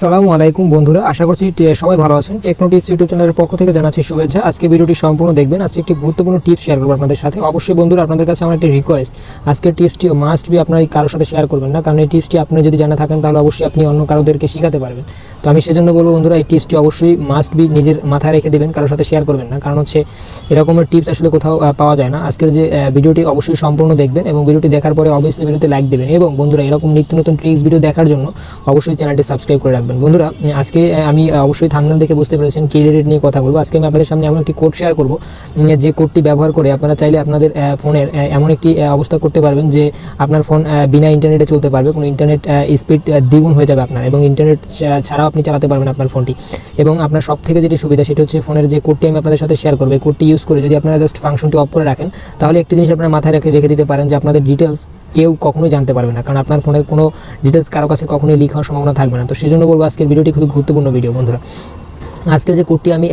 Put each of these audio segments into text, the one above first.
আসসালামু আলাইকুম বন্ধুরা, আশা করছি সবাই ভালো আছেন। টেকনো টিপস ইউটিউব চ্যানেলের পক্ষ থেকে জানাচ্ছি শুভেচ্ছা। আজকে ভিডিওটি সম্পূর্ণ দেখবেন। আজকে একটি গুরুত্বপূর্ণ টিপস শেয়ার করব আপনাদের সাথে। অবশ্যই বন্ধুরা, আপনাদের কাছে আমার একটি রিকোয়েস্ট আজকের টিপসটি মাস্ট বি আপনার কারোর সাথে শেয়ার করবেন না, কারণ এই টিপসটি আপনি যদি জানা থাকেন, তাহলে অবশ্যই আপনি অন্য কারোদেরকে শেখাতে পারবেন। তো আমি সেজন্য বলব বন্ধুরা, এই টিপসটি অবশ্যই মাস্ট বি নিজের মাথায় রেখে দেবেন, কারোর সাথে শেয়ার করবেন না। কারণ হচ্ছে এরকমের টিপস আসলে কোথাও পাওয়া যায় না। আজকের যে ভিডিওটি অবশ্যই সম্পূর্ণ দেখবেন এবং ভিডিওটি দেখার পরে অবশ্যই ভিডিওতে লাইক দেবেন এবং বন্ধুরা, এরকম নিত্য নতুন ট্রিক্স ভিডিও দেখার জন্য অবশ্যই চ্যানেলটি সাবস্ক্রাইব করে রাখবেন। বন্ধুরা আজকে আমি অবশ্যই থামনেল দেখে বুঝতে পেরেছেন ক্রেডিট নিয়ে কথা বলব। আজকে আমি আপনাদের সামনে এমন একটি কোড শেয়ার করব যে কোডটি ব্যবহার করে আপনারা চাইলে আপনাদের ফোনের এমন একটি অবস্থা করতে পারবেন যে আপনার ফোন বিনা ইন্টারনেটে চলতে পারবে। কোনো ইন্টারনেট স্পিড দ্বিগুণ হয়ে যাবে আপনার এবং ইন্টারনেট ছাড়াও আপনি চালাতে পারবেন আপনার ফোনটি। এবং আপনার সব থেকে যেটি সুবিধা, সেটা হচ্ছে ফোনের যে কোডটি আমি আপনাদের সাথে শেয়ার করব কোডটি ইউজ করে যদি আপনারা জাস্ট ফাংশনটি অফ করে রাখেন, তাহলে একটি জিনিস আপনার মাথায় রেখে রেখে দিতে পারেন যে আপনাদের ডিটেলস কেউ কখনোই জানতে পারবে না। কারণ আপনার ফোনের কোনো ডিটেলস কারও কাছে কখনোই লিখার সম্ভাবনা থাকবে না। তো সেই জন্য বলব আজকের ভিডিওটি খুবই গুরুত্বপূর্ণ ভিডিও বন্ধুরা। আজকের যে কোডটি আমি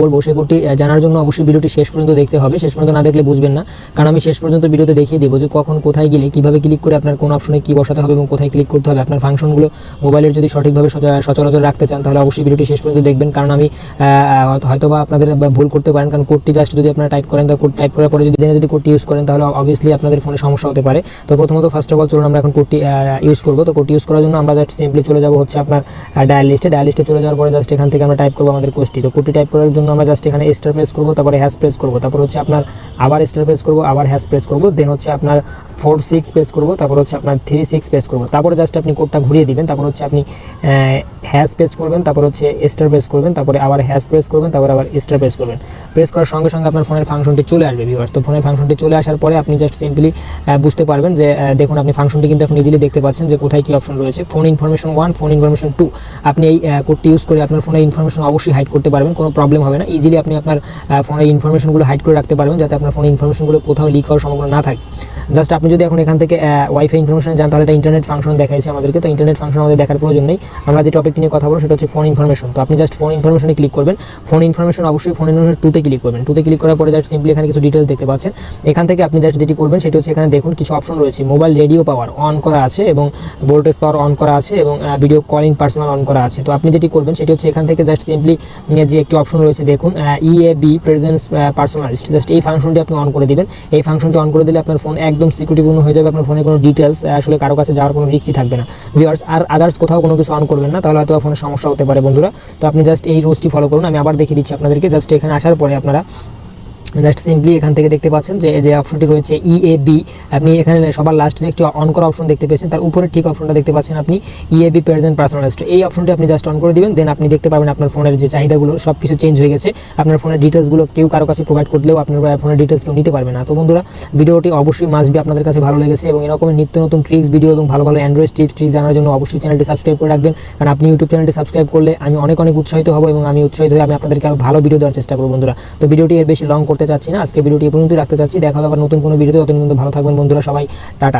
বলব, সেই কোডটি জানার জন্য অবশ্যই ভিডিওটি শেষ পর্যন্ত দেখতে হবে। শেষ পর্যন্ত না দেখলে বুঝবেন না, কারণ আমি শেষ পর্যন্ত ভিডিওতে দেখিয়ে দেবো যে কখন কোথায় গেলে, কীভাবে ক্লিক করে আপনার কোন অপশনে কী বসাতে হবে এবং কোথায় ক্লিক করতে হবে। আপনার ফাংশনগুলো মোবাইলের যদি সঠিকভাবে সচরাচর রাখতে চান, তাহলে অবশ্যই ভিডিওটি শেষ পর্যন্ত দেখবেন। কারণ আমি হয়তো বা আপনাদের ভুল করতে পারেন, কারণ কোডটি জাস্ট যদি আপনারা টাইপ করেন, তা কোড টাইপ করার পরে যদি জেনে যদি কোডটি ইউজ করেন, তাহলে অবভিয়াসলি আপনাদের ফোনে সমস্যা হতে পারে। তো প্রথমত ফার্স্ট অফ অল চলুন আমরা এখন কোডটি ইউজ করব। তো কোডটি ইউজ করার জন্য আমরা জাস্ট সিম্পলি চলে যাব হচ্ছে আপনার ডায়াল লিস্টে ডায়াল লিস্টে চলে যাওয়ার পরে জাস্ট এখান থেকে আমরা টাইপ করব আমাদের কোর্সটি। তো কোডটি টাইপ করার জন্য আমরা জাস্ট এখানে স্টার প্রেস করব, তারপরে হ্যাশ প্রেস করব, তারপর হচ্ছে আপনার আবার স্টার প্রেস করব, আবার হ্যাশ প্রেস করব দেন হচ্ছে আপনার ফোর সিক্স প্রেস করব, তারপর হচ্ছে আপনার থ্রি সিক্স প্রেস করব। তারপরে জাস্ট আপনি কোডটা ঘুরিয়ে দিবেন, তারপর হচ্ছে আপনি হ্যাশ প্রেস করবেন, তারপর হচ্ছে স্টার প্রেস করবেন, তারপরে আবার হ্যাশ প্রেস করবেন, তারপর আবার স্টার প্রেস করবেন। প্রেস করার সঙ্গে সঙ্গে আপনার ফোনের ফাংশনটি চলে আসবে ভিউয়ার্স তো ফোনের ফাংশনটি চলে আসার পরে আপনি জাস্ট সিম্পলি বুঝতে পারবেন যে দেখুন আপনি ফাংশনটি কিন্তু এখন ইজিলি দেখতে পাচ্ছেন যে কোথায় কী অপশন রয়েছে। Phone information one phone information two আপনি এই কোডটি ইউজ করে আপনার ফোনের ইনফরমেশন অবশ্যই হাইড করতে পারবেন, কোনো প্রবলেম হবে না। ইজিলি আপনি আপনার ফোনের ইনফরমেশনগুলো হাইড করে রাখতে পারবেন, যাতে আপনার ফোনের ইনফরমেশনগুলো কোথাও লিক হওয়ার সম্ভাবনা না থাকে। জাস্ট আপনি যদি এখন এখান থেকে ওয়াইফাই ইনফরমেশন যান, তাহলে এটা ইন্টারনেট ফাংশন দেখাইছে আমাদেরকে। তো ইন্টারনেট ফাংশন আমাদের দেখার প্রয়োজন নেই। আমরা যে টপিক নিয়ে কথা বলব, সেটা হচ্ছে ফোন ইনফরমেশন তো আপনি জাস্ট ফোন ইনফরমেশনে ক্লিক করবেন। ফোন ইনফরমেশন অবশ্যই ফোন ইনফরমেশন টুতে ক্লিক করবেন। টুতে ক্লিক করার পরে জাস্ট সিম্পলি এখানে কিছু ডিটেলস দেখতে পাচ্ছেন। এখান থেকে আপনি জাস্ট যেটি করবেন, সেটা হচ্ছে এখানে দেখুন, কিছু অপশন রয়েছে। মোবাইল রেডিও পাওয়ার অন করা আছে এবং ভোল্টেজ পাওয়ার অন করা আছে এবং ভিডিও কলিং পার্সোনাল অন করা আছে। তো আপনি যেটি করবেন, সেটি হচ্ছে এখান থেকে জাস্ট সিম্পলি যে একটি অপশন রয়েছে, দেখুন ইএ বি প্রেজেন্স পার্সোনালিস্ট জাস্ট এই ফাংশনটি আপনি অন করে দিবেন। এই ফাংশনটি অন করে দিলে আপনার ফোন একদম সিকিউরিটিপূর্ণ হয়ে যাবে আপনার ফোনের কোনো ডিটেলস আসলে কারও কাছে যাওয়ার কোনো রিক্সই থাকবে না। ভিওয়ার্স আর আদার্স কোথাও কোনো কিছু অন করবেন না, তাহলে হয়তো ফোনের সমস্যা হতে পারে বন্ধুরা। তো আপনি জাস্ট এই রোজটি ফলো করুন, আমি আবার দেখিয়ে দিচ্ছি আপনাদেরকে। জাস্ট এখানে আসার পরে আপনারা জাস্ট সিম্পলি এখান থেকে দেখতে পাচ্ছেন যে যে অপশনটি রয়েছে ই এ ইএবি আপনি এখানে সবার লাস্টে একটি অন করা অপশন দেখতে পেয়েছেন, তার উপরে ঠিক অপশনটা দেখতে পাচ্ছেন আপনি ইএবি প্রেজেন্ট পার্সোনালিস্ট এই অপশনটি আপনি জাস্ট অন করে দিবেন দেন আপনি দেখতে পারবেন আপনার ফোনের যে চাহিদাগুলো সব কিছু চেঞ্জ হয়ে গেছে। আপনার ফোনের ডিটেলসগুলো কেউ কারও কাছে প্রোভাইড করলেও আপনার ফোনের ডিটেলস কেউ নিতে পারবে না। তো বন্ধুরা, ভিডিওটি অবশ্যই মাসবি আপনাদের কাছে ভালো লেগেছে এবং এরকম নিত্য নতুন ট্রিক্স ভিডিও এবং ভালো ভালো অ্যান্ড্রয়েড টিপস ট্রিক্স জানার জন্য অবশ্যই চ্যানেলটি সাবস্ক্রাইব করে রাখবেন। কারণ আপনি ইউটিউব চ্যানেলটি সাবস্ক্রাইব করলে আমি অনেক অনেক উৎসাহিত হব এবং আমি উৎসাহিত হয়ে আমি আপনাদেরকে আরও ভালো ভিডিও দেওয়ার চেষ্টা করব বন্ধুরা। তো ভিডিওটি এর বেশি লং করতে চাচ্ছি না। আজকে ভিডিওটি এ পর্যন্তই রাখতে চাচ্ছি। দেখা হবে আবার নতুন কোনো ভিডিওতে। পর্যন্ত ভালো থাকবেন বন্ধুরা সবাই। টাটা।